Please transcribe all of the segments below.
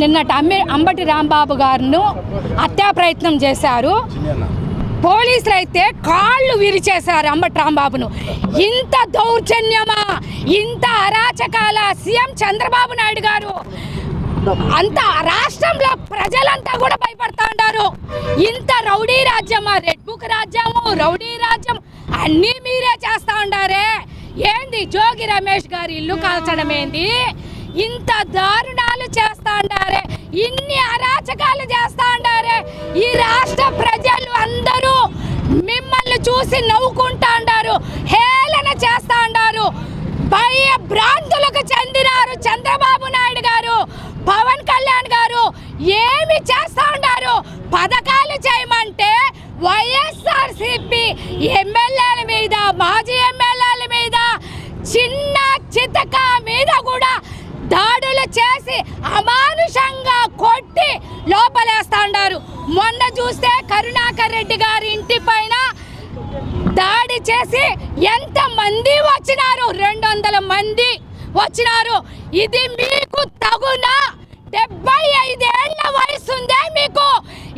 నిన్నటి అమ్మి అంబటి రాంబాబు గారును హత్యా ప్రయత్నం చేశారు. పోలీసులు అయితే కాళ్ళు విరిచేశారు అంబటి రాంబాబును. ఇంత దౌర్జన్యమా? ఇంత అరాచకాల? సీఎం చంద్రబాబు నాయుడు గారు. అంత రాష్ట్రంలో ప్రజలంతా కూడా భయపడతా ఉన్నారు. ఇంత రౌడీ రాజ్యమా? రెడ్ బుక్ రాజ్యము రౌడీ రాజ్యం అన్నీ మీరే చేస్తా ఉండారే. ఏంది జోగి రమేష్ గారి ఇల్లు కాల్చడం ఏంది ఇంత దారుణాలు చేస్తా ఉండారే ఇన్ని అరాచకాలు చేస్తా ఉండారే ఈ రాష్ట్ర ప్రజలు అందరూ మిమ్మల్ని చూసి నవ్వుకుంటా ఉండారు హేళన చేస్తా ఉండారు. భయ భ్రాంతులకు చెందినారు చంద్రబాబు నాయుడు గారు పవన్ కళ్యాణ్ గారు ఏమి చేస్తా ఉండారు? పథకాలు చేయమంటే వైఎస్ఆర్ సిపి ఎమ్మెల్యేల మీద మాజీ ఎమ్మెల్యేల మీద చిన్న చితక మీద కూడా దాడులు చేసి అమానుషంగా కొట్టి లోపలేస్తా మొన్న చూస్తే కరుణాకర్ రెడ్డి గారి ఇంటి పైన దాడి చేసి ఎంత మంది వచ్చినారు? రెండు వందల మంది వచ్చినారు. ఇది మీకు తగునా? డెబ్బై ఐదేళ్ళ వయసుందే మీకు.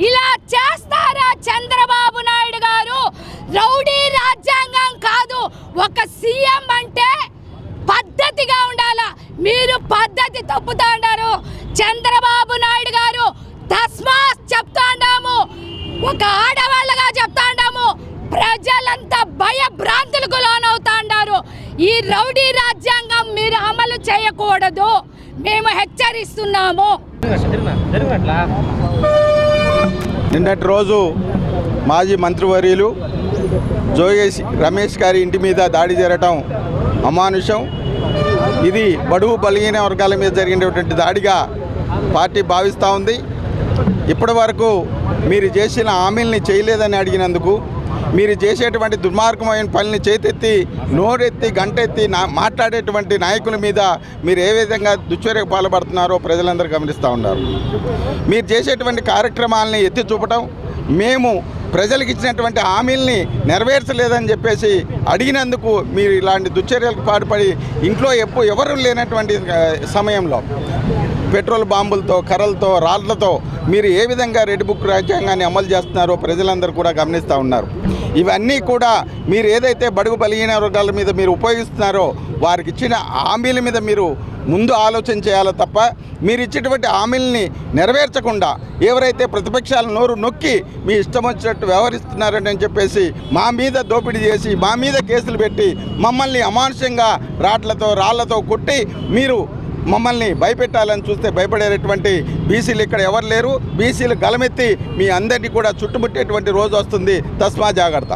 ఇలా చేస్తారా చంద్రబాబు నాయుడు గారు? రౌడీ రాజ్యాంగం కాదు. ఒక సీఎం చెప్తాడారు చంద్రబాబు నాయుడు గారు తస్మా చెప్తా ఒక ఆడవాళ్ళగా చెప్తా ప్రజలంతా భయ భ్రాంతులకు ఈ రౌడీ రాజ్యాంగం మీరు అమలు చేయకూడదు. మేము హెచ్చరిస్తున్నాము. నిన్నటి రోజు మాజీ మంత్రివర్యులు జోగేష్ రమేష్ గారి ఇంటి మీద దాడి జరగటం అమానుషం. ఇది బడుగు బలిగిన వర్గాల మీద జరిగినటువంటి దాడిగా పార్టీ భావిస్తూ ఉంది. ఇప్పటి వరకు మీరు చేసిన హామీల్ని చేయలేదని అడిగినందుకు మీరు చేసేటువంటి దుర్మార్గమైన పనిని చేతెత్తి నోరెత్తి గంటెత్తి నా మాట్లాడేటువంటి నాయకుల మీద మీరు ఏ విధంగా దుశ్చర్యకు పాల్పడుతున్నారో ప్రజలందరూ గమనిస్తూ ఉన్నారు. మీరు చేసేటువంటి కార్యక్రమాలని ఎత్తి చూపటం మేము ప్రజలకు ఇచ్చినటువంటి హామీల్ని నెరవేర్చలేదని చెప్పేసి అడిగినందుకు మీరు ఇలాంటి దుశ్చర్యలకు పాటుపడి ఇంట్లో ఎప్పుడు ఎవరు లేనటువంటి సమయంలో. పెట్రోల్ బాంబులతో కర్రలతో రాళ్ళతో మీరు ఏ విధంగా రెడ్ బుక్ రాజ్యాంగాన్ని అమలు చేస్తున్నారో ప్రజలందరూ కూడా గమనిస్తూ ఉన్నారు. ఇవన్నీ కూడా మీరు ఏదైతే బడుగు బలిగిన వర్గాల మీద మీరు ఉపయోగిస్తున్నారో వారికి ఇచ్చిన హామీల మీద మీరు ముందు ఆలోచన చేయాలి తప్ప మీరు ఇచ్చేటువంటి హామీల్ని నెరవేర్చకుండా ఎవరైతే ప్రతిపక్షాల నోరు నొక్కి మీ ఇష్టం వచ్చినట్టు వ్యవహరిస్తున్నారని చెప్పేసి మా మీద దోపిడీ చేసి మా మీద కేసులు పెట్టి మమ్మల్ని అమానుషంగా రాట్లతో రాళ్ళతో కొట్టి మీరు మమ్మల్ని భయపెట్టాలని చూస్తే భయపడేటటువంటి బీసీలు ఇక్కడ ఎవరు లేరు? బీసీలు గలమెత్తి మీ అందరినీ కూడా చుట్టుముట్టేటువంటి రోజు వస్తుంది. తస్మా జాగ్రత్త.